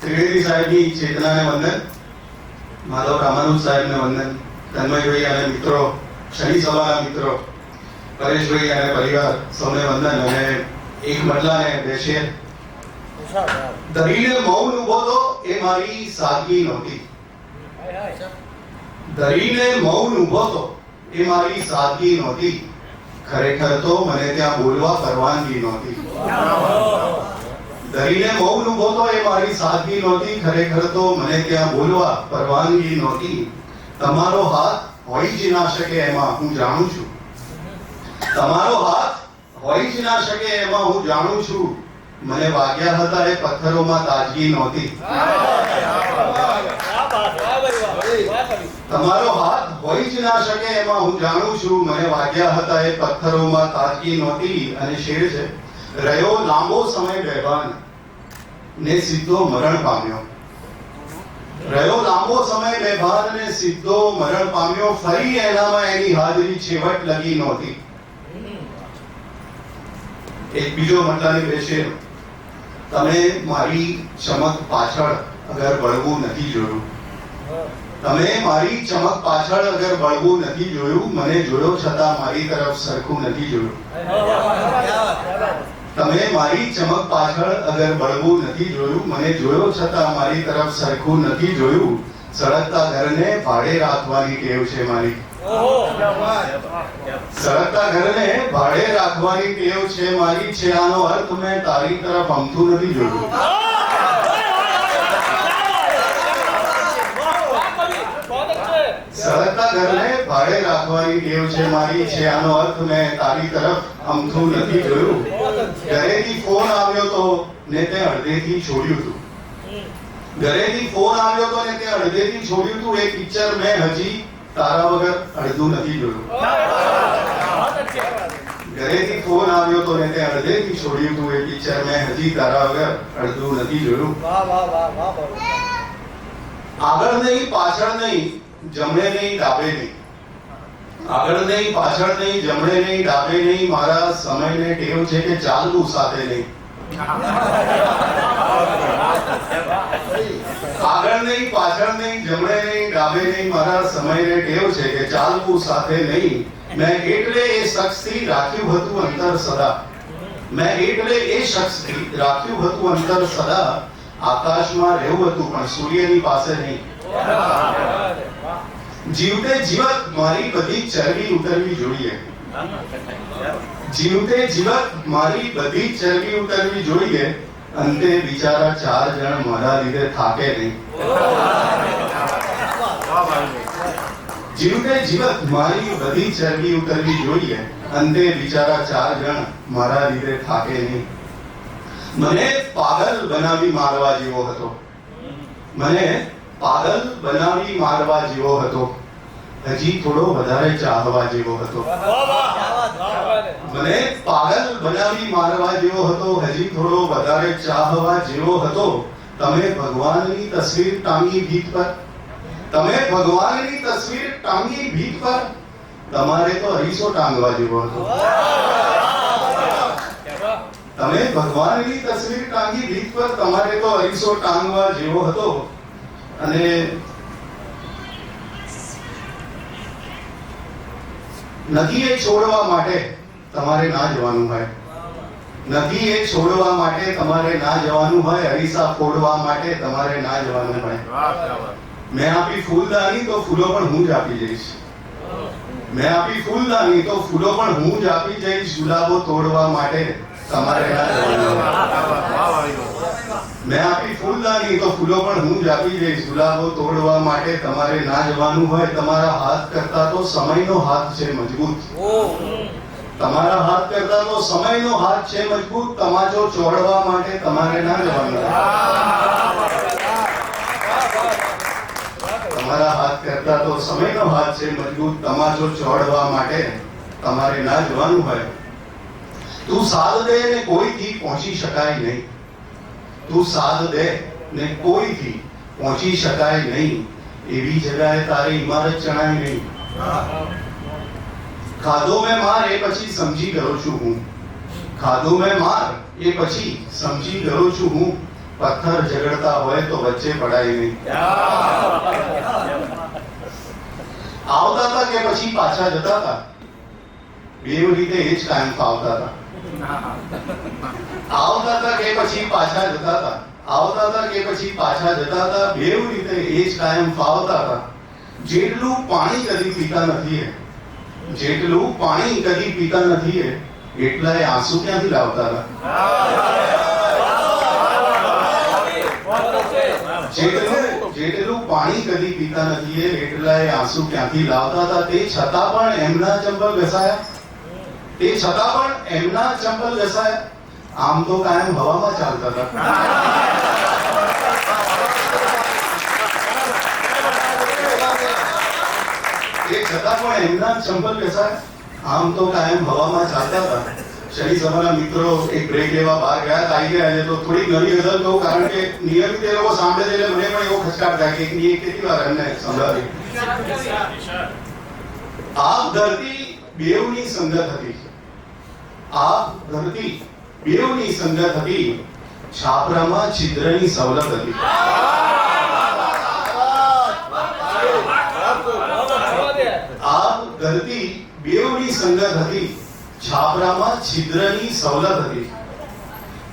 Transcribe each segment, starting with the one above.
ત્રિવેદી સાહેબની ચેતનાને વંદન, માધવ રામાનુજ સાહેબને વંદન તન્મયભાઈ અને મિત્રો, શનિ સભાના મિત્રો, પરેશભાઈ અને પરિવાર, સૌને વંદન અને એક મટલાને બેસીએ દરીને મૌન ઊભો તો એ મારી સાદગી નહોતી. દરીને મૌન ઊભો તો એ મારી સાદગી નહોતી. ખરેખર તો મને ત્યાં બોલવા પરવાનગી નહોતી. ધરીને બહુ ઊભો તો એ મારી સાદગી નહોતી, ખરેખર તો મને ત્યાં બોલવા પરવાનગી નહોતી. તમારો હાથ હોઈ જ ના શકે એમાં, હું જાણું છું. તમારો હાથ હોઈ જ ના શકે એમાં, હું જાણું છું. મને વાગ્યા હતા એ પથ્થરોમાં તાજગી નહોતી. તમારો હાથ હોઈ જ ના શકે એમાં, હું જાણું છું. મને વાગ્યા હતા એ પથ્થરોમાં તાજગી નહોતી અને શેર છે. રહ્યો લાંબો સમય બેભાન. ને સીધો મરણ પામ્યો. રહ્યો લાંબો સમય બેભાન ને સીધો મરણ પામ્યો. ફરી એનામાં એની હાજરી છેવટ લગી નહોતી. એક બીજો મતલબ એ છે, તમે મારી ચમક પાછળ અગર બળવું નથી જોયું. તમે મારી ચમક પાછળ અગર બળવું નથી જોયું, મને જોયો છતાં મારી તરફ સરખું નથી જોયું. તમે મારી ચમક પાછળ અગર બળવું નથી જોયું મને જોયો છતાં મારી તરફ સરખું નથી જોયું. સળગતા ઘરને ભાડે રાખવાની ટેવ છે મારી. સળગતા ઘરને ભાડે રાખવાની ટેવ છે મારી. છે આનો અર્થ મેં તારી તરફ અમથું નથી જોયું. સળગતા ઘરને ભાડે રાખવાની ટેવ છે મારી. છે આનો અર્થ મેં તારી તરફ અમથું નથી જોયું. ઘરેથી ફોન આવ્યો તો ને તે અડધેથી છોડ્યું હતું. ઘરેથી ફોન આવ્યો તો ને તે અડધેથી છોડ્યું હતું એ પિક્ચર મેં હજી તારા વગર અડધું નથી જોયું. ઘરેથી ફોન આવ્યો તો ને તે અડધેથી છોડ્યું હતું એ પિક્ચર મેં હજી તારા વગર અડધું નથી જોયું. આગળ નહીં પાછળ નહીં જમણે નહીં ડાબે નહીં. આગળ નહીં, પાછળ નહીં, જમણે નહીં, ડાબે નહીં, મારા સમયને ટેવ છે કે ચાલવું સાથે નહીં. આગળ નહીં, પાછળ નહીં, જમણે નહીં, ડાબે નહીં, મારા સમયને ટેવ છે કે ચાલવું સાથે નહીં. મેં એટલે એ શખ્સથી રાખ્યું હતું અંતર સદા. મેં એટલે એ શખ્સથી રાખ્યું હતું અંતર સદા. આકાશમાં રહેવું હતું, પણ સૂર્યની પાસે નહીં. જીવતે જીવત મારી બધી ચરબી ઉતરવી જોઈએ. જીવતે જીવત મારી બધી ચરબી ઉતરવી જોઈએ. અંતે બિચારા ચાર જણ મારા લીધે થાકે નહીં. જીવતે જીવત મારી બધી ચરબી ઉતરવી જોઈએ. અંતે બિચારા ચાર જણ મારા લીધે થાકે નહીં. મને પાગલ બનાવી મારવા જેવો હતો. મને પાગલ બનાવી મારવા જેવો હતો. હજી થોડો વધારે ચાહવા જેવો હતો. મને પાગલ બનાવી મારવા જેવો હતો, હજી થોડો વધારે ચાહવા જેવો હતો. તમે ભગવાનની તસવીર ટાંગી ભીત પર. તમે ભગવાનની તસવીર ટાંગી ભીત પર. તમારે તો અરીસો ટાંગવા જેવો હતો. તમે ભગવાનની તસવીર ટાંગી ભીત પર, તમારે તો અરીસો ટાંગવા જેવો હતો. અને નદીએ છોડવા માટે તમારે ના જવાનું હોય. નદીએ છોડવા માટે તમારે ના જવાનું હોય અરીસા ફોડવા માટે તમારે ના જવાનું હોય. મેં આપી ફૂલદાની તો ફૂલો પણ હું જ આપી જઈશ. મેં આપી ફૂલદાની તો ફૂલો પણ હું જ આપી જઈશ. ગુલાબો તોડવા માટે તમારે ના જવાનું હોય. મેં આપી ફૂલદાની તો ફૂલો પણ હું જ આપી જઈશ ગુલાબો તોડવા માટે તમારે ના જવાનું હોય, તમારા હાથ કરતા તો સમયનો હાથ છે મજબૂત. તમારા હાથ કરતા તો સમયનો હાથ છે મજબૂત. તમાચો ચોડવા માટે તમારે ના જવાનું તમારા હાથ કરતા તો સમયનો હાથ છે મજબૂત. તમાચો ચોડવા માટે તમારે ના જવાનું હોય. તું સાલ દે ને કોઈથી પહોંચી શકાય નહીં. તું સાદ દે ને કોઈથી પહોંચી શકાય નહીં એવી જગાએ તારી ઇમારત જણાય નહીં ખાધો મેં માર એ પછી સમજી ગયો છું હું ખાધો મેં માર એ પછી સમજી ગયો છું હું પથ્થર ઝઘડતા હોય તો વચ્ચે પડાય નહીં આવતા હતા કે પછી પાછા જતા હતા બેવ રીતે એ જ કાયમ ફાવતા હતા આવતા હતા કે પછી પાછા જતા હતા? આવતા હતા કે પછી પાછા જતા હતા? બેવ રીતે એ જ કાયમ ફાવતા હતા. જેટલું પાણી કદી પીતા નથી જેટલું પાણી કદી પીતા નથી એટલા એ આંસુ ક્યાંથી લાવતા હતા? જેટલું જેટલું પાણી કદી પીતા નથી એટલા એ આંસુ ક્યાંથી લાવતા હતા? તે છતાં પણ એમના ચંપલ ઘસાયા તે છતાં પણ એમના ચંપલ ઘસાયા આમ તો કાયમ હવામાં ચાલતા હતા. તે છતાં પણ એમના ચંપલ ઘસાયા આમ તો કાયમ હવામાં ચાલતા હતા. શનિ સભાના મિત્રો એક બ્રેક લેવા બહાર ગયા. હતા, આવી ગયા છે તો થોડીક નવી ગઝલ કહું કારણ કે નિયમિત એ લોકો સાંભળે છે એટલે મને પણ એવો ખચકાટ થાય કે એકની એક કેટલી વાર એમને સંભળાવી. આ ધરતી બેવની સંગત હતી. આ ધરતી બેવની સંગત હતી. છાપરામાં છિદ્રની સવલત હતી. આ ધરતી બેવની સંગત હતી. છાપરામાં છિદ્રની સવલત હતી.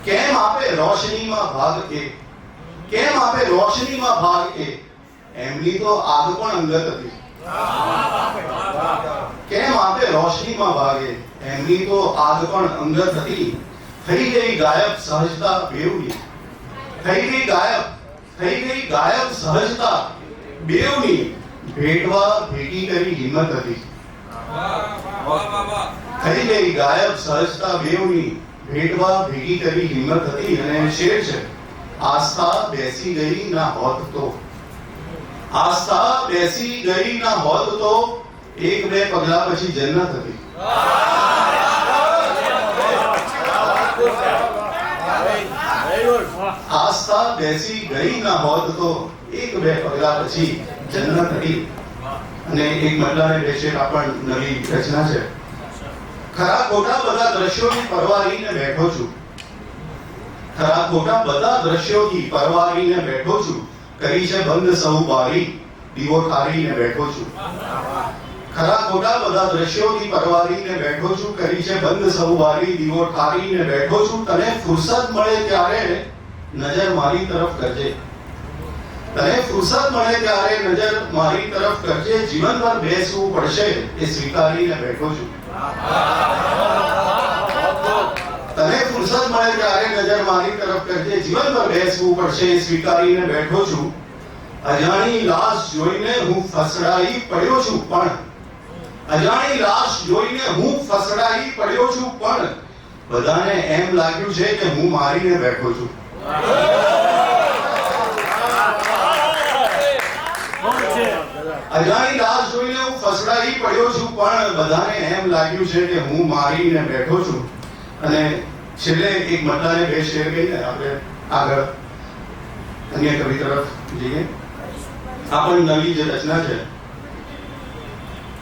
કેમ આપે રોશનીમાં ભાગ એ કેમ આપે રોશનીમાં ભાગ એ એમની તો આગ પણ અંગત હતી. કેમ આપે રોશનીમાં ભાગે એમની તો આગ પણ અંદર હતી. થઈ ગઈ ગાયબ સહજતા બેવની થઈ ગઈ ગાયબ, થઈ ગઈ ગાયબ સહજતા બેવની ભેટવા ભેટી કરી હિંમત હતી. થઈ ગઈ ગાયબ સહજતા બેવની ભેટવા ભેગી કરી હિંમત હતી અને શેર છે. આસ્થા બેસી ગઈ ના હોત તો. આસ્થા બેસી ગઈ ના હોત તો એક બે પગલા પછી જન્નત હતી. આસ્થા બેસી ગઈ ના હોત તો એક બે પગલા પછી જન્નત હતી અને એક મહિલાને બેસે પણ નવી રચના છે. ખરા ખોટા બધા દ્રશ્યોની પરવારીને બેઠો છું. ખરા ખોટા બધા દ્રશ્યોથી પરવારીને બેઠો છું. કરી છે બંધ સૌ બારી, દીવો ઠારીને બેઠો છું. ખરા ખોટા બધા દ્રશ્યોથી પરવારીને બેઠો છું. કરી છે બંધ સૌ બારી, દીવો ઠારીને બેઠો છું. તને ફુરસદ મળે ત્યારે નજર મારી તરફ કરજે. તને ફુરસત મળે ત્યારે નજર મારી તરફ કરજે. જીવનભર બેસવું પડશે એ સ્વીકારીને બેઠો છું. તને ફુરસત મળે ત્યારે નજર મારી તરફ કરજે. જીવનભર બેસવું પડશે એ સ્વીકારીને બેઠો છું. અજાણી લાશ જોઈને હું ફસડાઈ પડ્યો છું પણ. અજાણી લાશ જોઈને હું ફસડાઈ પડ્યો છું પણ. બધાને એમ લાગ્યું છે કે હું મારીને બેઠો છું. અજાણી લાશ જોઈને હું ફસડાઈ પડ્યો છું, પણ બધાને એમ લાગ્યું છે કે હું મારીને બેઠો છું. અને છેલ્લે એક મતદારે બે શેર કહીને આપણે આગળ અન્ય કવિ તરફ જઈએ. આ પણ નવી જે રચના છે,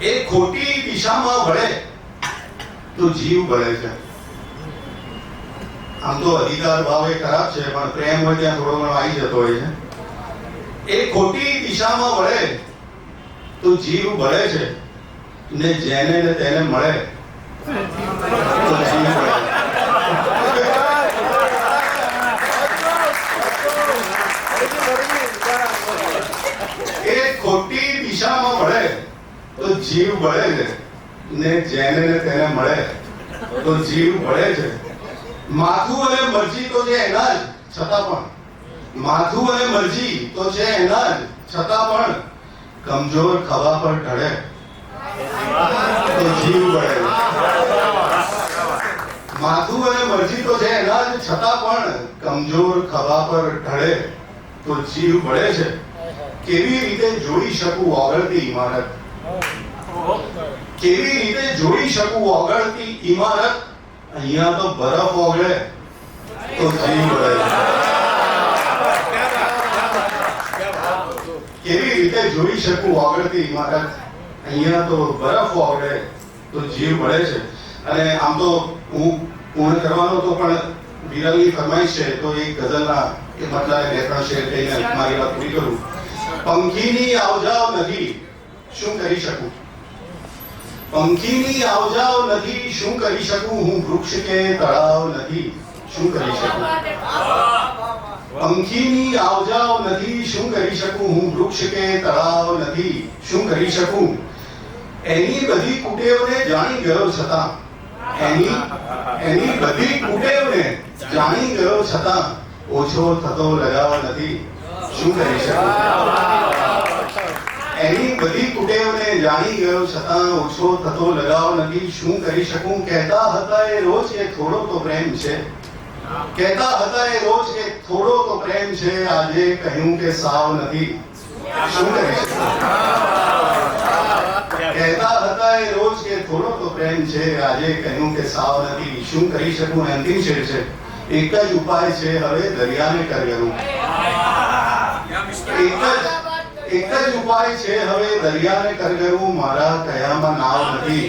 એ ખોટી દિશામાં વળે તો જીવ બળે છે. આમ તો અધિકાર ભાવ એ ખરાબ છે, પણ પ્રેમ હોય ત્યાં થોડો ઘણો આવી જતો હોય છે. એ ખોટી દિશામાં વળે તો જીવ ભળે છે. ને જેને ને તેને મળે એ ખોટી દિશામાં વળે તો જીવ બળે છે. ને જેને ને તેને મળે તો જીવ બળે છે. માથું અને મરજી તો છે એના જ છતાં પણ. માથું અને મરજી તો છે એના જ છતાં પણ. કમજોર ખભા પર ઢળે. તો જીવ બળે. માથું અને મરજી તો છે એના જ છતાં પણ કમજોર ખભા પર ઢળે. તો જીવ બળે છે. કેવી રીતે જોઈ શકું ઓગળતી ઇમારત? કેવી રીતે જોઈ શકું ઓગળતી ઇમારત? અહીંયા તો બરફ ઓગળે. તો જીવ બળે કેવી રીતે જોઈ શકું ઓગળતી ઇમારત? અહીંયા તો બરફ ઓગળે, તો જીવ બળે છે. અને આમ તો હું પૂર્ણ કરવાનો તો પણ વિરલની ફરમાઈશ છે, તો એક ગઝલના એ મતલબ બે, ત્રણ શેર કહીને મારી વાત પૂરી કરું. પંખીની આવજાવ નથી શું કરી શકું? પંખીની આવજાવ નથી શું કરી શકું હું વૃક્ષ કે તળાવ નથી શું કરી શકું પંખીની આવજાવ નથી શું કરી શકું હું વૃક્ષ કે તળાવ નથી શું કરી શકું એની બધી કુટેવને જાણી ગયો છતાં એની એની બધી કુટેવને જાણી ગયો છતાં ઓછો થતો લગાવ નથી શું કરી શકું એની બધી કુટેવને જાણી ગયો છતાં ઓછો થતો, લગાવ નથી શું કરી શકું? કહેતા હતા એ રોજ કે થોડો તો પ્રેમ છે. કહેતા હતા એ રોજ કે થોડો તો પ્રેમ છે. આજે કહ્યું કે સાવ નથી. શું કરી શકું? કહેતા હતા એ રોજ કે થોડો તો પ્રેમ છે. આજે કહ્યું કે સાવ નથી. શું કરી શકું? અંતિમ શેર છે. એક જ ઉપાય છે હવે દરિયાને કરવાનું. એક જ એક જ ઉપાય છે, હવે દરિયાને કરગરવું મારા કયામાં નાવ નથી?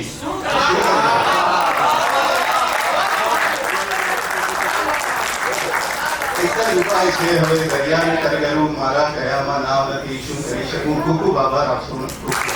એક જ ઉપાય છે, હવે દરિયાને કરગરવું મારા કયામાં નાવ નથી. શું કરી શકું? ખૂબ ખૂબ આભાર આપશો